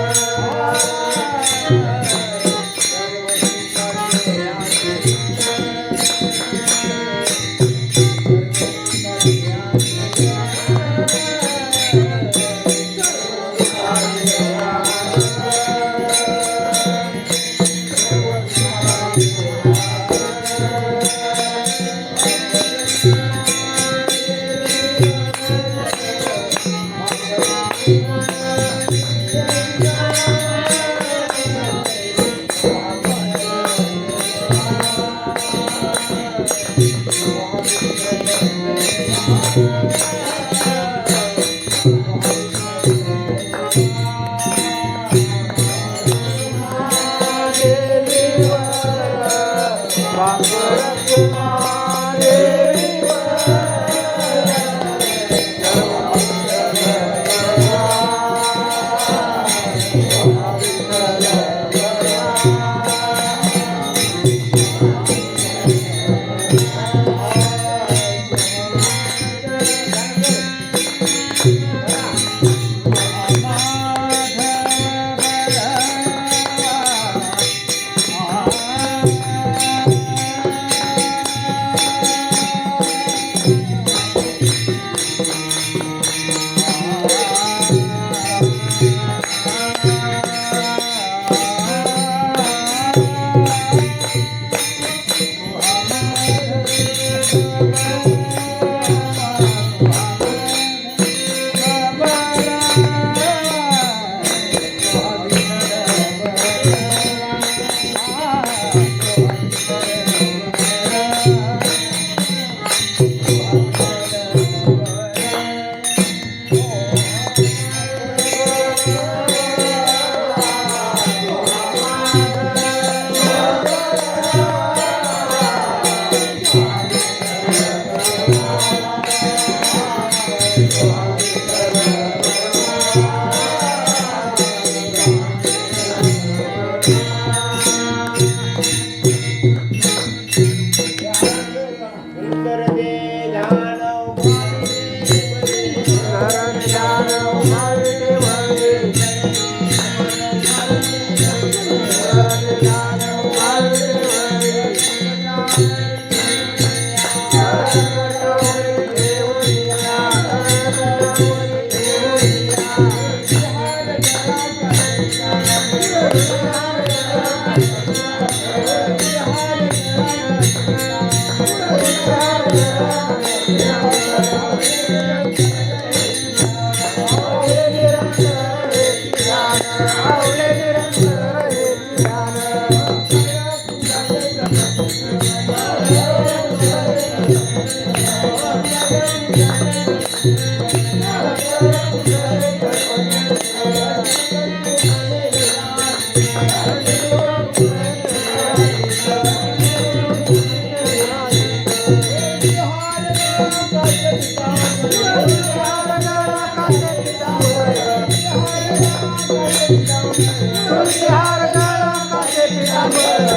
Música Amen.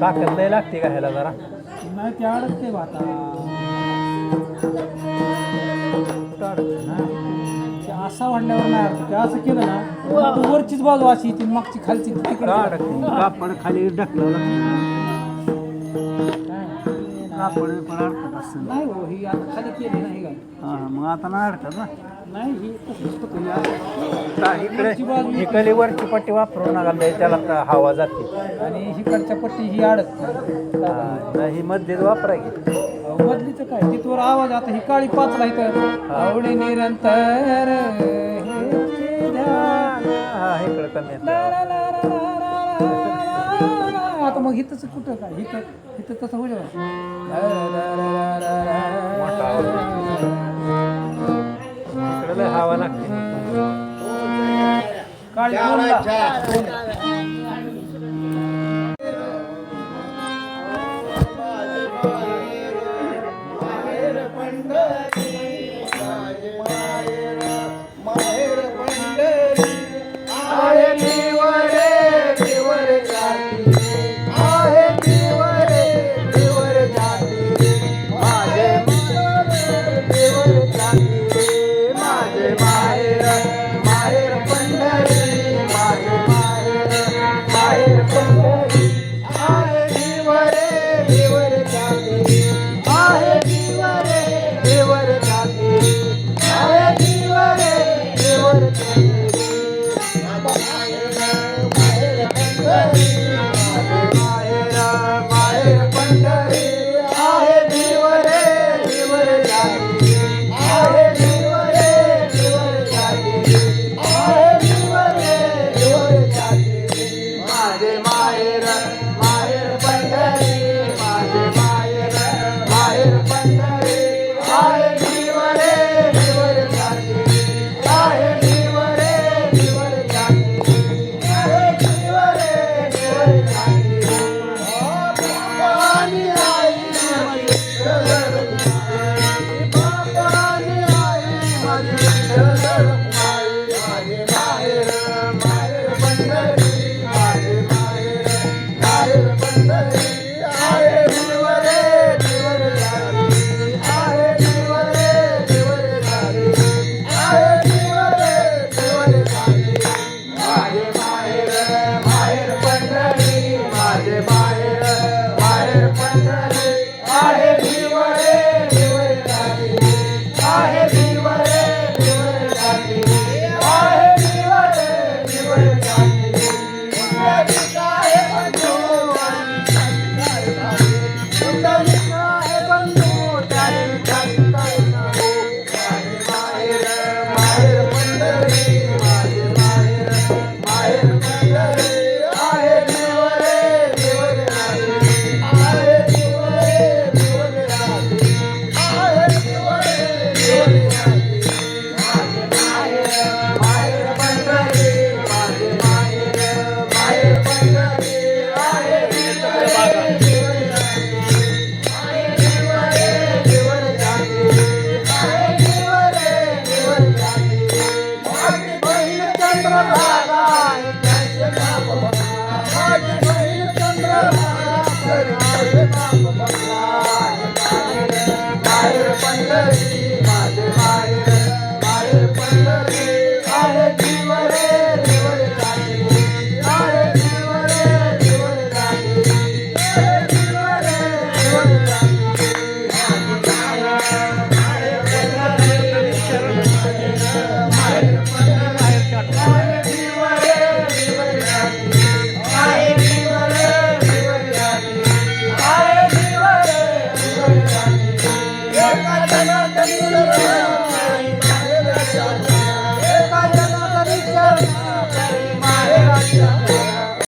ताकद लय लागते का ह्याला जरा? नाही ते अडकते बा आता. असा वाढल्यावर नाही अडकत. ते असं केलं ना वरचीच बाजू अशी ती मागची खालची तिकडे अडकते. कापड खाली ढकलं लागतं पण अडकत असं नाही हो ही आता खाली केली नाही काय हा मग आता नाही अडकत ना? नाही ही तसंच असं. इकडे इकडे वरची पट्टी वापरून नका लय त्याला का हवा जाते. आणि हिकडच्या पट्टी ही अडकत. हा, नाही, ही मध्येच वापरा की. मधलीचं काय? तिथवर आवाज आता ही काळी पाचला इथं. आवडे निरंतर हेचे ध्यान. हा इकडे कमी. ला ला ला ला ला. मग इथंच कुठं काय मोठा आवाज. ला. इकडे लय हवा लागते काळी